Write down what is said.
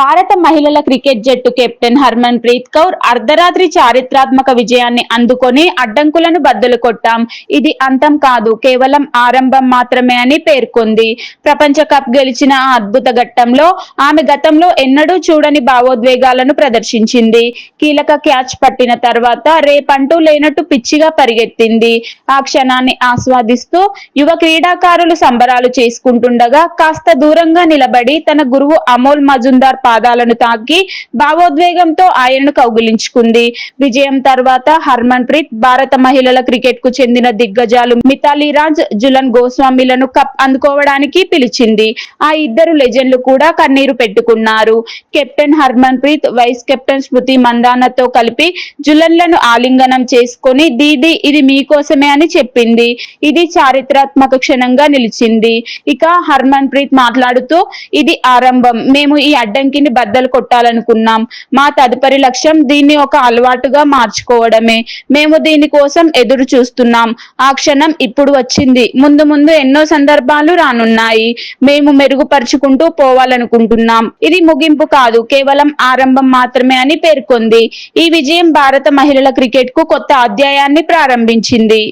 భారత మహిళల క్రికెట్ జట్టు కెప్టెన్ హర్మన్ ప్రీత్ కౌర్ అర్ధరాత్రి చారిత్రాత్మక విజయాన్ని అందుకొని అడ్డంకులను బద్దలు కొట్టాం. ఇది అంతం కాదు కేవలం ఆరంభం మాత్రమే అని పేర్కొంది. ప్రపంచ కప్ గెలిచిన ఆ అద్భుత ఘట్టంలో ఆమె గతంలో ఎన్నడూ చూడని భావోద్వేగాలను ప్రదర్శించింది. కీలక క్యాచ్ పట్టిన తర్వాత రేపంటూ లేనట్టు పిచ్చిగా పరిగెత్తింది. ఆ క్షణాన్ని ఆస్వాదిస్తూ యువ క్రీడాకారులు సంబరాలు చేసుకుంటుండగా కాస్త దూరంగా నిలబడి తన గురువు అమోల్ మజుందార్ పాదాలను తాకి భావోద్వేగంతో ఆయనను కౌగిలించుకుంది. విజయం తర్వాత హర్మన్ ప్రీత్ భారత మహిళల క్రికెట్కు చెందిన దిగ్గజాలు మితాలీ రాజ్ జులన్ గోస్వామిలను కప్ అందుకోవడానికి పిలిచింది. ఆ ఇద్దరు లెజెండ్లు కూడా కన్నీరు పెట్టుకున్నారు. Captain Harmanpreet vice captain Smriti మందానతో కలిపి జులన్లను ఆలింగనం చేసుకొని దీది ఇది మీకోసమే అని చెప్పింది. ఇది చారిత్రాత్మక క్షణంగా నిలిచింది. ఇక హర్మన్ ప్రీత్ మాట్లాడుతూ ఇది ఆరంభం. మేము ఈ అడ్డంకి అడ్డంకిని బద్దలు కొట్టాలనుకున్నాం. మా తదుపరి లక్ష్యం దీన్ని ఒక అలవాటుగా మార్చుకోవడమే. మేము దీని కోసం ఎదురు చూస్తున్నాం. ఆ క్షణం ఇప్పుడు వచ్చింది. ముందు ముందు ఎన్నో సందర్భాలు రానున్నాయి. మేము మెరుగుపరుచుకుంటూ పోవాలనుకుంటున్నాం. ఇది ముగింపు కాదు. కేవలం ఆరంభం మాత్రమే అని పేర్కొంది. ఈ విజయం భారత మహిళల క్రికెట్కు కొత్త అధ్యాయాన్ని ప్రారంభించింది.